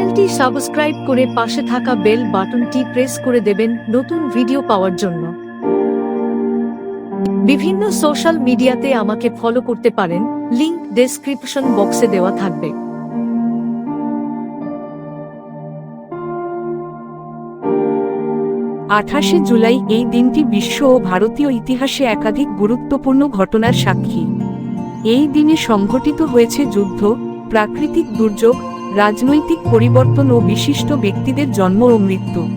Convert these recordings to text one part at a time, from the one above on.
চ্যানেলটি সাবস্ক্রাইব করে পাশে থাকা বেল বাটনটি প্রেস করে দেবেন নতুন ভিডিও পাওয়ার জন্য। বিভিন্ন সোশ্যাল মিডিয়াতে আমাকে ফলো করতে পারেন, লিংক ডেসক্রিপশন বক্সে দেওয়া থাকবে। আঠাশে জুলাই এই দিনটি বিশ্ব ও ভারতীয় ইতিহাসে একাধিক গুরুত্বপূর্ণ ঘটনার সাক্ষী। এই দিনে সংঘটিত হয়েছে যুদ্ধ, প্রাকৃতিক দুর্যোগ রাজনৈতিক পরিবর্তন ও বিশিষ্ট ব্যক্তিদের জন্ম ও মৃত্যু।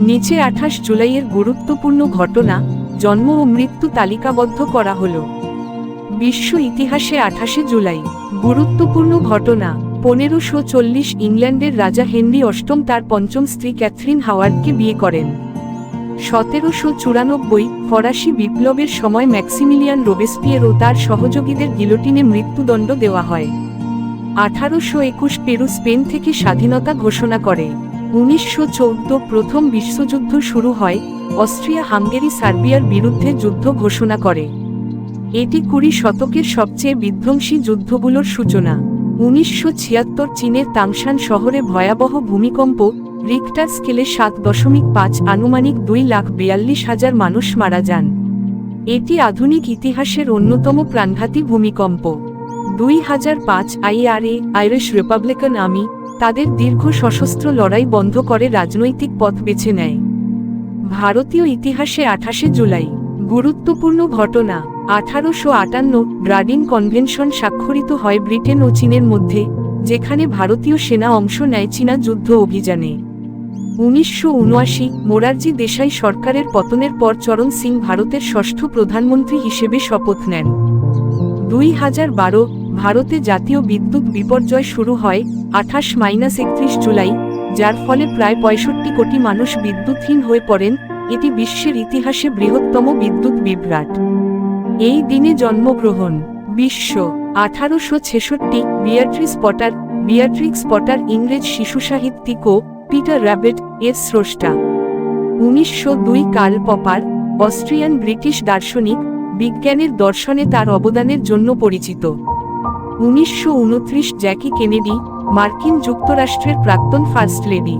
নিচে আঠাশ জুলাইয়ের গুরুত্বপূর্ণ ঘটনা, জন্ম ও মৃত্যু তালিকাবদ্ধ করা হল। বিশ্ব ইতিহাসে আঠাশে জুলাই, গুরুত্বপূর্ণ ঘটনা, পনেরোশো চল্লিশ ইংল্যান্ডের রাজা হেনরি অষ্টম তার পঞ্চম স্ত্রী ক্যাথরিন হাওয়ার্ডকে বিয়ে করেন। সতেরোশো চুরানব্বই, ফরাসি বিপ্লবের সময় ম্যাক্সিমিলিয়ান রোবেসপিয়ের ও তার সহযোগীদের গিলোটিনে মৃত্যুদণ্ড দেওয়া হয়। আঠারোশো একুশ পেরু স্পেন থেকে স্বাধীনতা ঘোষণা করে। উনিশশো চৌদ্দ প্রথম বিশ্বযুদ্ধ শুরু হয়, অস্ট্রিয়া হাঙ্গেরি সার্বিয়ার বিরুদ্ধে যুদ্ধ ঘোষণা করে। এটি কুড়ি শতকের সবচেয়ে বিধ্বংসী যুদ্ধগুলোর সূচনা। উনিশশো ছিয়াত্তর চীনের তাংশান শহরে ভয়াবহ ভূমিকম্প, রিক্টার স্কেলে সাত দশমিক পাঁচ আনুমানিক দুই লাখ বিয়াল্লিশ হাজার মানুষ মারা যান। এটি আধুনিক ইতিহাসের অন্যতম প্রাণঘাতী ভূমিকম্প। দুই হাজার পাঁচ আইআরএ, আইরিশ রিপাবলিকান আর্মি, তাদের দীর্ঘ সশস্ত্র লড়াই বন্ধ করে রাজনৈতিক পথ বেছে নেয়। ভারতীয় ইতিহাসে আঠাশে জুলাই, গুরুত্বপূর্ণ ঘটনা, আঠারোশো আটান্ন গ্রাডিন কনভেনশন স্বাক্ষরিত হয় ব্রিটেন ও চীনের মধ্যে, যেখানে ভারতীয় সেনা অংশ নেয় চীনা যুদ্ধ অভিযানে। উনিশশো উনআশি, মোরারজি দেশাই সরকারের পতনের পর চরণ সিং ভারতের ষষ্ঠ প্রধানমন্ত্রী হিসেবে শপথ নেন। দুই হাজার বারো ভারতে জাতীয় বিদ্যুৎ বিপর্যয় শুরু হয় আঠাশ মাইনাস একত্রিশ জুলাই, যার ফলে প্রায় পঁয়ষট্টি কোটি মানুষ বিদ্যুৎহীন হয়ে পড়েন, এটি বিশ্বের ইতিহাসে বৃহত্তম বিদ্যুৎ বিভ্রাট। এই দিনে জন্মগ্রহণ, বিশ্ব, আঠারোশো ছেষট্টি, বিয়াট্রিস পটার, বিয়াট্রিক্স পটার ইংরেজ শিশু সাহিত্যিক ও পিটার র্যাবেট এর স্রষ্টা। উনিশশো দুই কার্ল পপার, অস্ট্রিয়ান ব্রিটিশ দার্শনিক, বিজ্ঞানের দর্শনে তার অবদানের জন্য পরিচিত। উনিশশো উনত্রিশ জ্যাকি কেনেডি, মার্কিন যুক্তরাষ্ট্রের প্রাক্তন ফার্স্ট লেডি।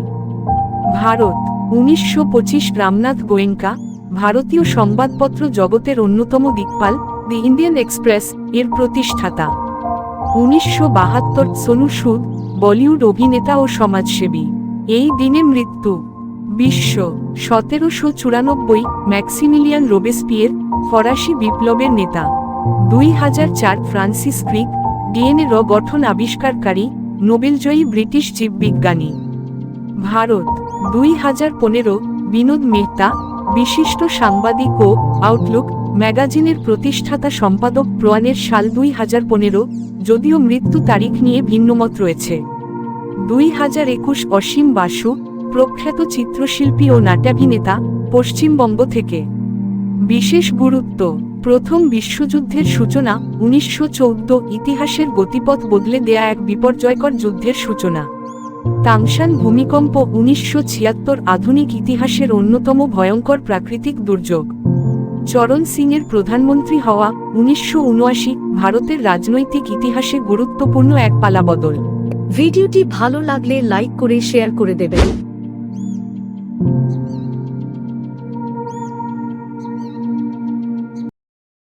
ভারত, উনিশশো পঁচিশ রামনাথ গোয়েঙ্কা, ভারতীয় সংবাদপত্র জগতের অন্যতম দিকপাল, দি ইন্ডিয়ান এক্সপ্রেস, এর প্রতিষ্ঠাতা। উনিশশো বাহাত্তর সোনু সুদ, বলিউড অভিনেতা ও সমাজসেবী। এই দিনে মৃত্যু। বিশ্ব, সতেরোশো চুরানব্বই ম্যাক্সিমিলিয়ান রোবেসপিয়ের ফরাসি বিপ্লবের নেতা। দুই হাজার চার ফ্রান্সিস ক্রিক ডিএনএ র গঠন আবিষ্কারকারী নোবেলজয়ী ব্রিটিশ জীববিজ্ঞানী। ভারত, দুই হাজার পনেরো, বিনোদ মেহতা, বিশিষ্ট সাংবাদিক ও আউটলুক ম্যাগাজিনের প্রতিষ্ঠাতা সম্পাদক প্রয়াণের সাল দুই হাজার পনেরো, যদিও মৃত্যু তারিখ নিয়ে ভিন্নমত রয়েছে। দুই হাজার একুশ অসীম বাসু, প্রখ্যাত চিত্রশিল্পী ও নাট্যাভিনেতা, পশ্চিমবঙ্গ থেকে। বিশেষ গুরুত্ব প্রথম বিশ্বযুদ্ধের সূচনা উনিশশো চৌদ্দ ইতিহাসের গতিপথ বদলে দেয়া এক বিপর্যয়কর যুদ্ধের সূচনা। তাংশান ভূমিকম্প উনিশশো ছিয়াত্তর আধুনিক ইতিহাসের অন্যতম ভয়ঙ্কর প্রাকৃতিক দুর্যোগ। চরণ সিংয়ের প্রধানমন্ত্রী হওয়া উনিশশো উনআশি ভারতের রাজনৈতিক ইতিহাসে গুরুত্বপূর্ণ এক পালাবদল। ভিডিওটি ভালো লাগলে লাইক করে শেয়ার করে দেবেন।